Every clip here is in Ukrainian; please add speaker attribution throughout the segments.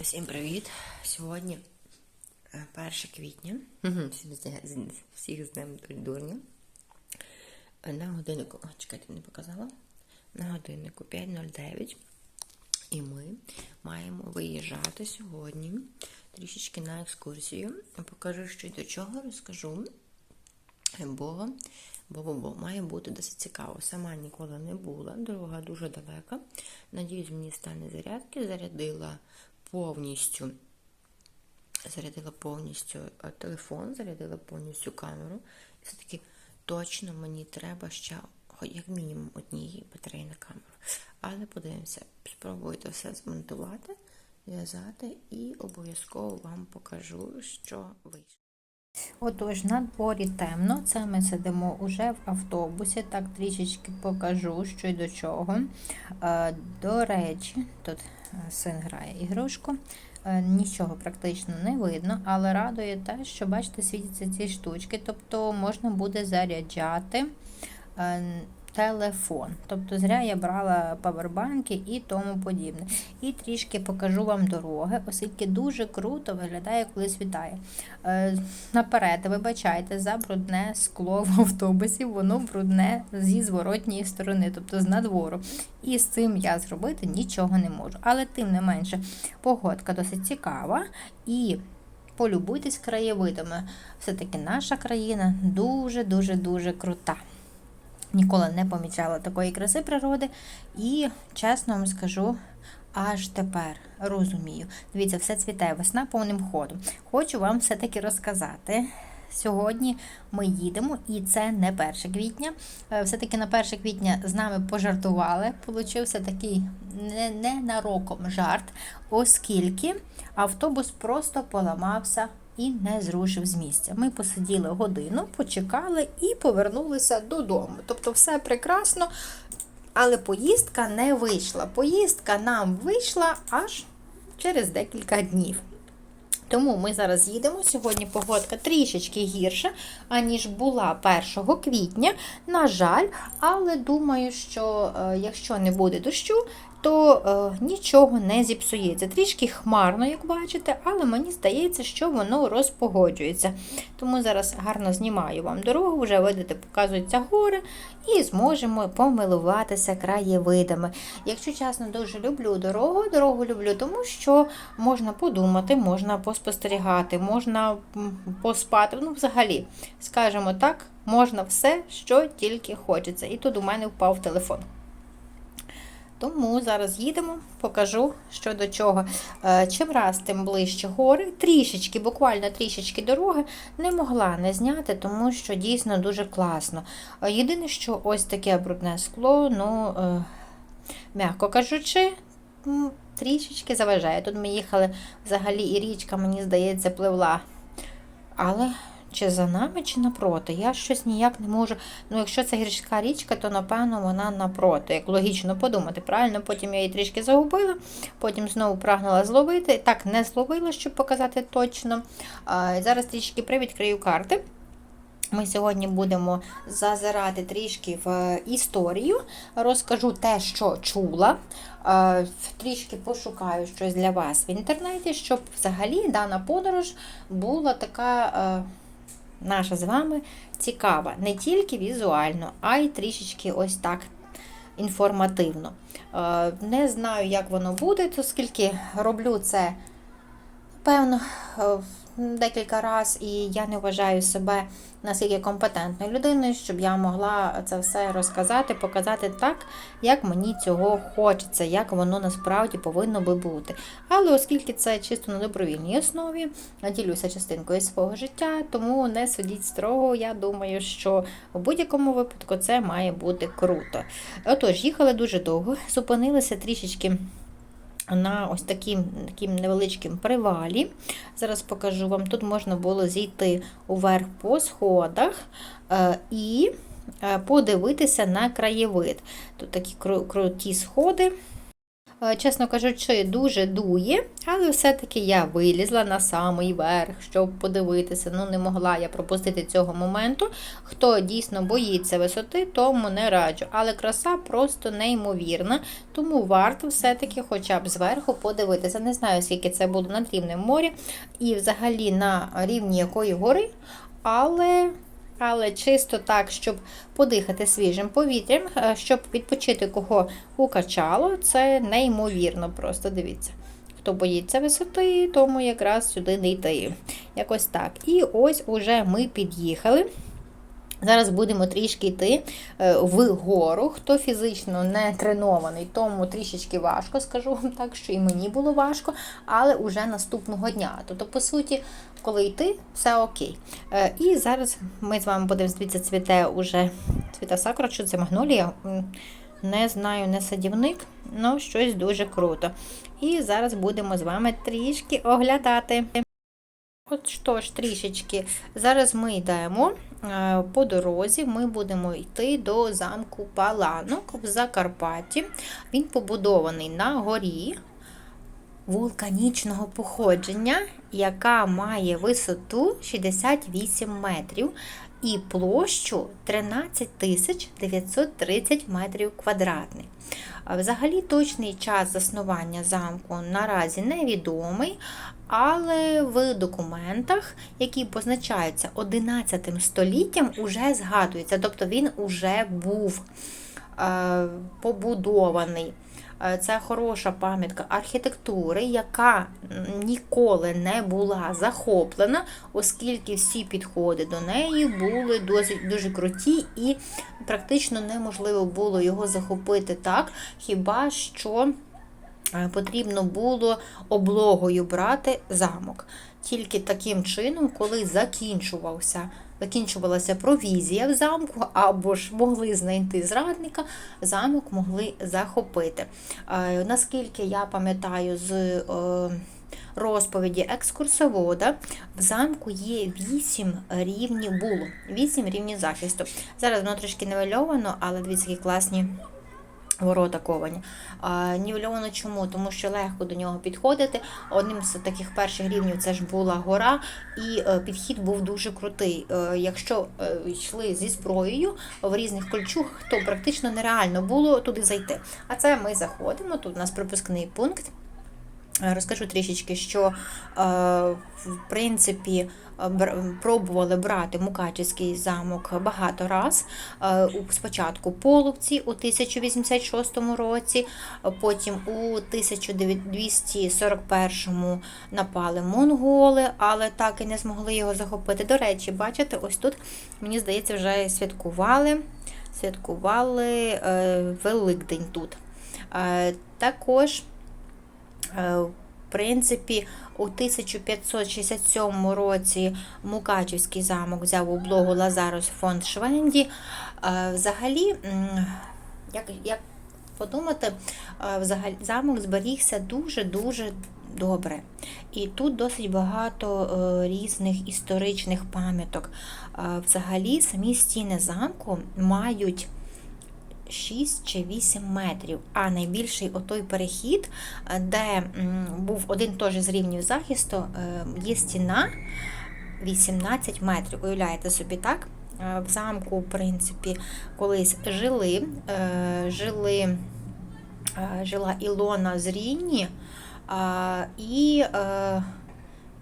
Speaker 1: Всім привіт! Сьогодні е, 1 квітня. Мгм, Всім з- з- всіх з днем дурня. Е, На годиннику, о, чекайте, не показала. На годиннику 5.09. І ми маємо виїжджати сьогодні трішечки на екскурсію. Покажу, що й до чого розкажу. Бо, бо, бо, бо має бути досить цікаво. Сама ніколи не була, дорога дуже далека. Надіюсь, мені стане зарядки. Зарядила повністю. Зарядила повністю е, телефон, зарядила повністю камеру. І все-таки точно мені треба ще як мінімум однієї батареї на камеру. Але подивимося, спробую це все змонтувати, зв'язати і обов'язково вам покажу, що вийшло.
Speaker 2: Отож, на дворі темно. Це ми сидимо уже в автобусі. Так трішечки покажу, що й до чого. Е, До речі, тут син грає ігрушку. Е, Нічого практично не видно, але радує те, що бачите, світяться ці штучки, тобто можна буде заряджати е, телефон. Тобто зря я брала павербанки і тому подібне. І трішки покажу вам дороги, оскільки дуже круто виглядає, коли світає. Е, Наперед, вибачайте, за брудне скло в автобусі, воно брудне зі зворотньої сторони, тобто з надвору. І з цим я зробити нічого не можу. Але тим не менше, погодка досить цікава і. Полюбуйтесь краєвидами. Все-таки наша країна дуже-дуже дуже крута. Ніколи не помічала такої краси природи, і чесно вам скажу, аж тепер розумію. Дивіться, все цвітає весна повним ходом. Хочу вам все-таки розказати. Сьогодні ми їдемо, і це не 1 квітня. Е, Все-таки на 1 квітня з нами пожартували. Получився такий не- ненароком жарт, оскільки автобус просто поламався і не зрушив з місця. Ми посиділи годину, почекали і повернулися додому. Тобто, все прекрасно, але поїздка не вийшла. Поїздка нам вийшла аж через декілька днів. Тому ми зараз їдемо. Сьогодні погодка трішечки гірша, аніж була 1 квітня. На жаль, але думаю, що е, якщо не буде дощу, то е, нічого не зіпсується. Трішки хмарно, як бачите, але мені здається, що воно розпогоджується. Тому зараз гарно знімаю вам дорогу, вже видите, показуються гори, і зможемо помилуватися краєвидами. Якщо чесно, дуже люблю дорогу. Дорогу люблю, тому що можна подумати, можна поспостерігати, можна поспати. Ну, взагалі, скажімо так, можна все, що тільки хочеться. І тут у мене впав телефон. Тому зараз їдемо, покажу, що до чого. Е, Чим раз, тим ближче гори. Трішечки, буквально трішечки дороги не могла не зняти, тому що дійсно дуже класно. Е, Єдине, що ось таке брудне скло, ну, е, м'яко кажучи, трішечки заважає. Тут ми їхали взагалі, і річка, мені здається, пливла. Але чи за нами, чи напроти? Я щось ніяк не можу. Ну, якщо це гірська річка, то напевно вона напроти. Як логічно подумати, правильно? Потім я її трішки загубила, потім знову прагнула зловити. Так, не зловила, щоб показати точно. А, зараз трішки привідкрию карти. Ми сьогодні будемо зазирати трішки в історію, розкажу те, що чула, трішки пошукаю щось для вас в інтернеті, щоб взагалі дана подорож була така е, наша з вами цікава. Не тільки візуально, а й трішечки ось так інформативно. Е, Не знаю, як воно буде, оскільки роблю це Певно, е, декілька разів, і я не вважаю себе наскільки компетентною людиною, щоб я могла це все розказати, показати так, як мені цього хочеться, як воно насправді повинно би бути. Але оскільки це чисто на добровільній основі, ділюся частинкою свого життя, тому не судіть строго. Я думаю, що в будь-якому випадку це має бути круто. Отож, їхали дуже довго, зупинилися трішечки на ось таким, таким невеличким привалі. Зараз покажу вам. Тут можна було зійти уверх по сходах е, і е, подивитися на краєвид. Тут такі кру- круті сходи. Е, чесно кажучи, дуже дує, але все-таки я вилізла на самий верх, щоб подивитися. Ну, не могла я пропустити цього моменту. Хто дійсно боїться висоти, тому не раджу. Але краса просто неймовірна, тому варто все-таки хоча б зверху подивитися. Не знаю, скільки це було над рівнем моря і взагалі на рівні якої гори, але. Але чисто так, щоб подихати свіжим повітрям, е, щоб відпочити кого укачало, це неймовірно. Просто дивіться. Хто боїться висоти, тому якраз сюди не йти. Якось так. І ось уже ми під'їхали. Зараз будемо трішки йти е, вгору. Хто фізично не тренований, тому трішечки важко, скажу вам так, що і мені було важко, але уже наступного дня. Тобто, по суті, коли йти, все окей. Е, І зараз ми з вами будемо дивіться, цвіте уже цвіта сакура, що це магнолія. Не знаю, не садівник, але щось дуже круто. І зараз будемо з вами трішки оглядати. От що ж, трішечки. Зараз ми йдемо по дорозі, ми будемо йти до замку Паланок в Закарпатті. Він побудований на горі вулканічного походження, яка має висоту 68 метрів і площу 13 930 метрів квадратних. Взагалі точний час заснування замку наразі невідомий, але в документах, які позначаються 11 століттям, уже згадується, тобто він уже був е, побудований. Е, Це хороша пам'ятка архітектури, яка ніколи не була захоплена, оскільки всі підходи до неї були досить дуже круті і практично неможливо було його захопити так, хіба що потрібно було облогою брати замок. Тільки таким чином, коли закінчувався. Закінчувалася провізія в замку, або ж могли знайти зрадника, замок могли захопити. Е, наскільки я пам'ятаю з е, розповіді екскурсовода, в замку є 8 рівнів було, 8 рівнів захисту. Зараз воно трішки невельовано, але дивіться, які класні Ворота ковані. А, нівельовано чому? Тому що легко до нього підходити. Одним з таких перших рівнів це ж була гора, і е, підхід був дуже крутий. Е, якщо е, йшли зі зброєю в різних кольчугах, то практично нереально було туди зайти. А це ми заходимо. Тут у нас пропускний пункт. Е, Розкажу трішечки, що е, в принципі е, пробували брати Мукачівський замок багато раз. Спочатку половці у 1086 році, потім у 1241 напали монголи, але так і не змогли його захопити. До речі, бачите, ось тут, мені здається, вже святкували, святкували Великдень тут. Також В принципі, у 1567 році Мукачівський замок взяв у облогу Лазарус фон Швенді. Е, Взагалі, як, як подумати, е, взагалі замок зберігся дуже-дуже добре. І тут досить багато е, різних історичних пам'яток. Е, Взагалі, самі стіни замку мають 6 чи 8 метрів. А найбільший отой перехід, е, де був один теж з рівнів захисту, е, є стіна 18 метрів. Уявляєте собі так? Е, В замку, в принципі, колись жили, жили, жила Ілона з Рінні і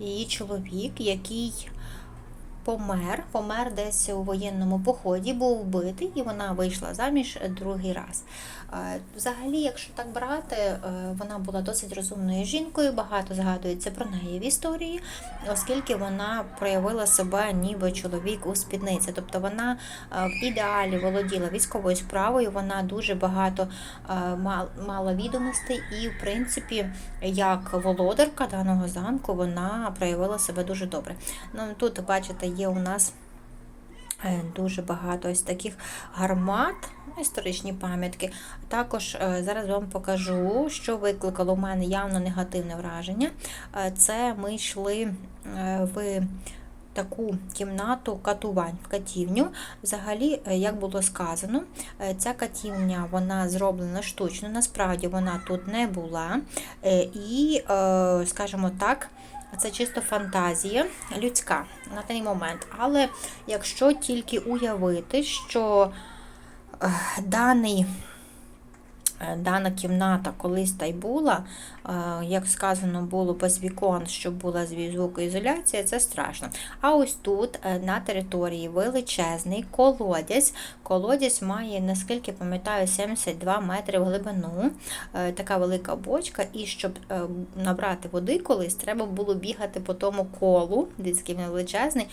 Speaker 2: її чоловік, який помер, помер десь у воєнному поході, був вбитий, і вона вийшла заміж другий раз. Взагалі, якщо так брати, е, вона була досить розумною жінкою, багато згадується про неї в історії, оскільки вона проявила себе ніби чоловік у спідниці. Тобто вона е, в ідеалі володіла військовою справою, вона дуже багато е, мала відомостей, і, в принципі, як володарка даного замку, вона проявила себе дуже добре. Ну, тут, бачите, є у нас дуже багато ось таких гармат, історичні пам'ятки. Також е, зараз вам покажу, що викликало у мене явно негативне враження. Е, Це ми йшли е, в таку кімнату катувань в катівню. Взагалі, е, як було сказано, е, ця катівня вона зроблена штучно, насправді вона тут не була. Е, І, е, скажімо так, це чисто фантазія людська на той момент. Але якщо тільки уявити, що е, даний Е, Дана кімната колись та й була, як сказано, було без вікон, щоб була звукоізоляція, це страшно. А ось тут е, на території величезний колодязь. Колодязь має, наскільки пам'ятаю, 72 метри в глибину, Е, така велика бочка, і щоб е, набрати води колись, треба було бігати по тому колу, дитський величезний,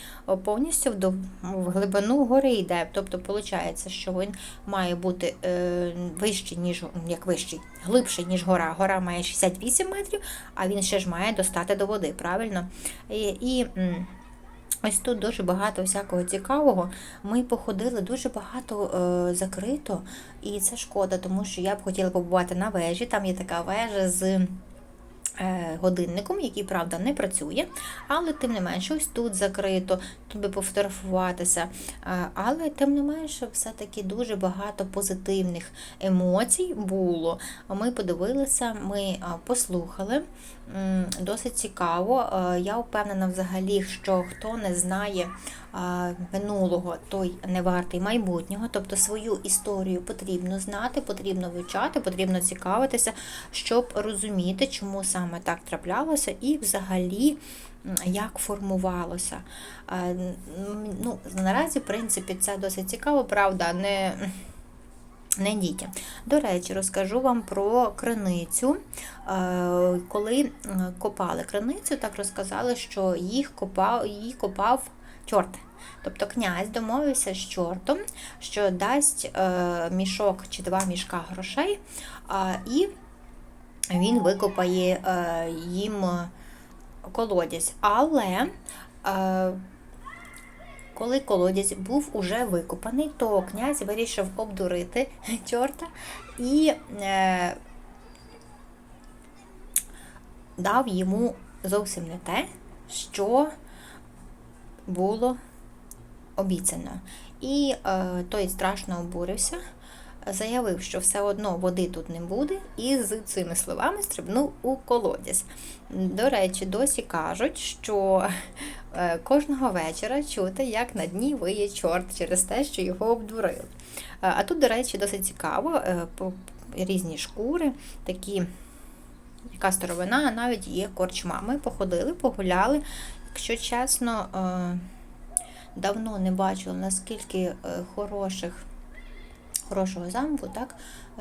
Speaker 2: повністю в глибину гори йде. Тобто, виходить, що він має бути вищий, ніж як вищий, глибший, ніж гора. Гора має 68 метрів, а він ще ж має достати до води, правильно? І, і Ось тут дуже багато всякого цікавого. Ми походили дуже багато е, закрито, і це шкода, тому що я б хотіла побувати на вежі. Там є така вежа з годинником, який, правда, не працює, але тим не менше, ось тут закрито, тут би пофотографуватися. Е, Але тим не менше, все-таки дуже багато позитивних емоцій було. Ми подивилися, ми е, послухали. Досить цікаво. Е, Я впевнена взагалі, що хто не знає е, минулого, той не вартий майбутнього. Тобто свою історію потрібно знати, потрібно вивчати, потрібно цікавитися, щоб розуміти, чому саме так траплялося, і взагалі. Як формувалося. Е, Ну, наразі, в принципі, це досить цікаво, правда, не, не. До речі, розкажу вам про криницю. Е, Коли е, копали криницю, так розказали, що їх копав, її копав чорт. Тобто князь домовився з чортом, що дасть е, мішок чи два мішка грошей, і він викопає їм колодязь. Але коли колодязь був уже викопаний, то князь вирішив обдурити чорта і е, дав йому зовсім не те, що було обіцяно. І е, той страшно обурився, заявив, що все одно води тут не буде, і з цими словами стрибнув у колодязь. До речі, досі кажуть, що кожного вечора чути, як на дні виє чорт через те, що його обдурили. Е, А тут, до речі, досить цікаво, е, різні шкури, такі яка старовина, а навіть є корчма. Ми походили, погуляли. Якщо чесно, е, давно не бачила, наскільки е, хороших, хорошого замку, так, е,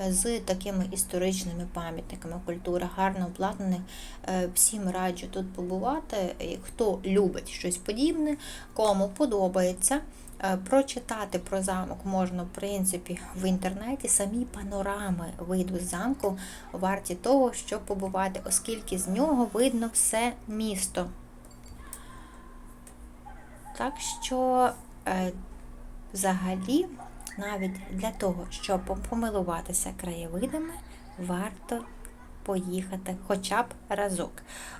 Speaker 2: з такими історичними пам'ятниками. Культура гарно обладнаних. Е, Всім раджу тут побувати. Хто любить щось подібне, кому подобається. Е, Прочитати про замок можна, в принципі, в інтернеті. Самі панорами виду замку варті того, щоб побувати, оскільки з нього видно все місто. Так що, е, взагалі, навіть для того, щоб помилуватися краєвидами, варто поїхати хоча б разок.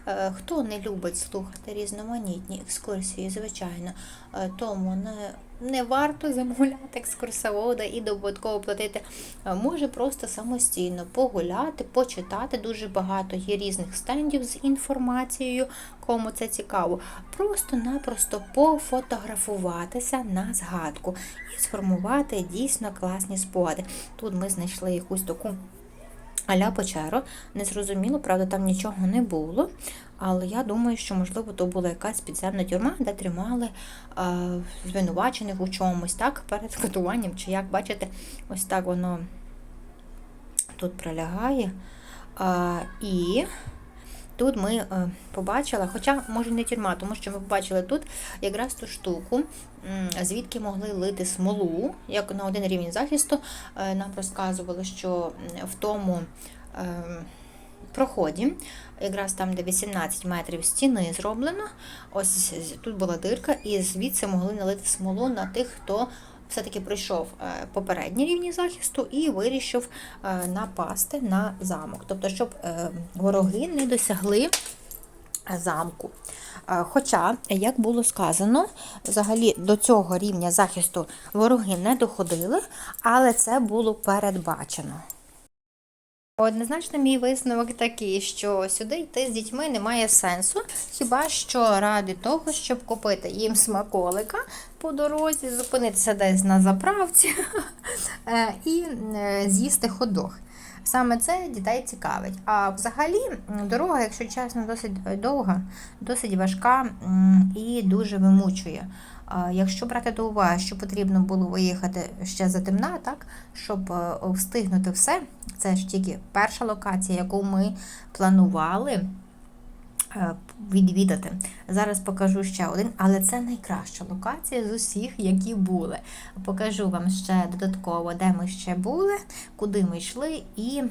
Speaker 2: Е, Хто не любить слухати різноманітні екскурсії, звичайно, е, тому не, не варто замовляти екскурсовода і додатково платити. Е, Може просто самостійно погуляти, почитати. Дуже багато є різних стендів з інформацією, кому це цікаво. Просто-напросто пофотографуватися на згадку і сформувати дійсно класні спогади. Тут ми знайшли якусь таку аля печеру. незрозуміло, правда, там нічого не було. Але я думаю, що, можливо, то була якась підземна тюрма, де тримали е, звинувачених у чомусь, так, перед катуванням, чи як бачите, ось так воно тут пролягає. Е, і тут ми е, побачили, хоча, може, не тюрма, тому що ми побачили тут якраз ту штуку, звідки могли лити смолу, як на один рівень захисту. Е, Нам розказували, що в тому е, проході, якраз там, де 18 метрів стіни зроблено, ось тут була дирка, і звідси могли налити смолу на тих, хто все-таки пройшов е, попередні рівні захисту і вирішив е, напасти на замок. Тобто, щоб е, вороги не досягли замку. Хоча, як було сказано, взагалі до цього рівня захисту вороги не доходили, але це було передбачено. Однозначно, мій висновок такий, що сюди йти з дітьми немає сенсу, хіба що ради того, щоб купити їм смаколика по дорозі, зупинитися десь на заправці е, і е, з'їсти ходох. Саме це дітей цікавить. А взагалі дорога, якщо чесно, досить е, довга, досить важка і дуже вимучує. Якщо брати до уваги, що потрібно було виїхати ще за темна, так, щоб е, встигнути все, це ж тільки перша локація, яку ми планували е, відвідати. Зараз покажу ще один, але це найкраща локація з усіх, які були. Покажу вам ще додатково, де ми ще були, куди ми йшли, і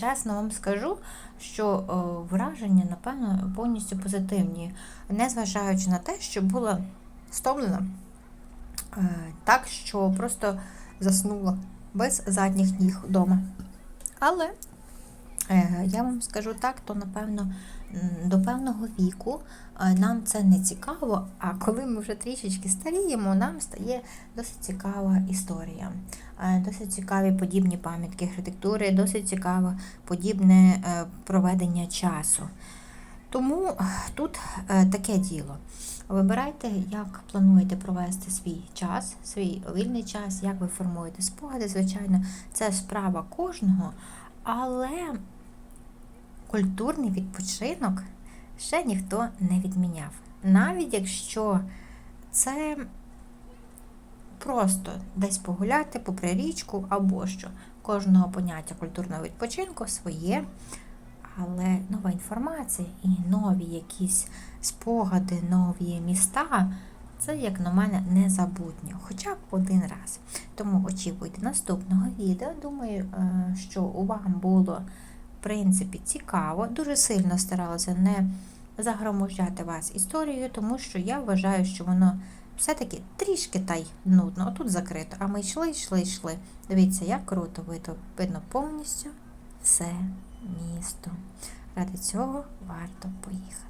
Speaker 2: чесно вам скажу, що е, враження, напевно, повністю позитивні, незважаючи на те, що було стомлена е, так, що просто заснула без задніх ніг вдома. Але е, я вам скажу так, то напевно до певного віку е, нам це не цікаво, а коли ми вже трішечки старіємо, нам стає досить цікава історія. Досить цікаві подібні пам'ятки архітектури, досить цікаве подібне проведення часу. Тому е, тут е, таке діло. Вибирайте, як плануєте провести свій час, свій вільний час, як ви формуєте спогади. Звичайно, це справа кожного, але культурний відпочинок ще ніхто не відміняв. Навіть якщо це просто десь погуляти попри річку або що. Кожного поняття культурного відпочинку своє, але нова інформація і нові якісь спогади, нові міста. Це, як на мене, незабутньо, хоча б один раз. Тому очікуйте наступного відео. Думаю, е, що вам було в принципі цікаво. Дуже сильно старалася не загромождати вас історією, тому що я вважаю, що воно все-таки трішки та й нудно. Отут закрито. А ми йшли, йшли, йшли. Дивіться, як круто видно повністю все місто. Ради цього варто поїхати.